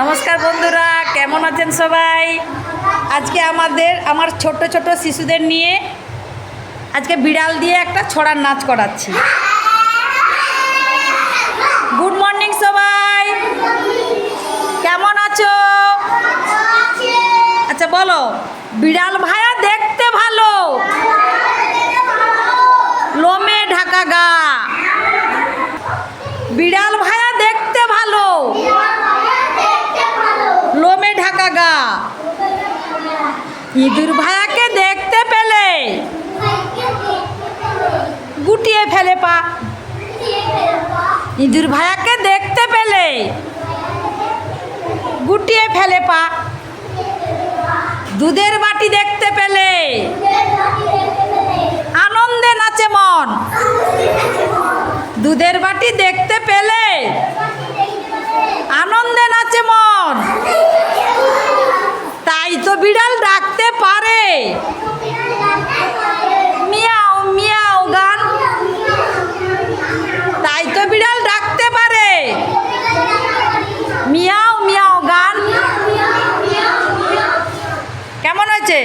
নমস্কার বন্ধুরা, কেমন আছেন সবাই? আজকে আমাদের, আমার ছোট ছোট শিশুদের নিয়ে আজকে বিড়াল দিয়ে একটা ছড়ার নাচ করাচ্ছি। গুড মর্নিং সবাই। কেমন আছো? আচ্ছা বলো, বিড়াল ভাইয়া দেখতে ভালো? লোমে ঢাকা গা। বিড়াল ভাইয়া দেখতে ভালো লোমে ঢাকা গা ইঁদুর ভায়াকে দেখতে পেলে? গুটিয়ে ফেলে পা। ইঁদুর ভাইয়াকে দেখতে পেলে? গুটিয়ে ফেলে পা। দুধের বাটি দেখতে পেলে? আনন্দে নাচে মন। দুধের বাটি দেখতে পেলে? আনন্দে নাচে মন। তাই তো বিড়াল মিয়াও মিয়াও গান। তাই তো বিড়াল ডাকতে পারে। মিয়াও মিয়াও গান। কেমন হয়েছে?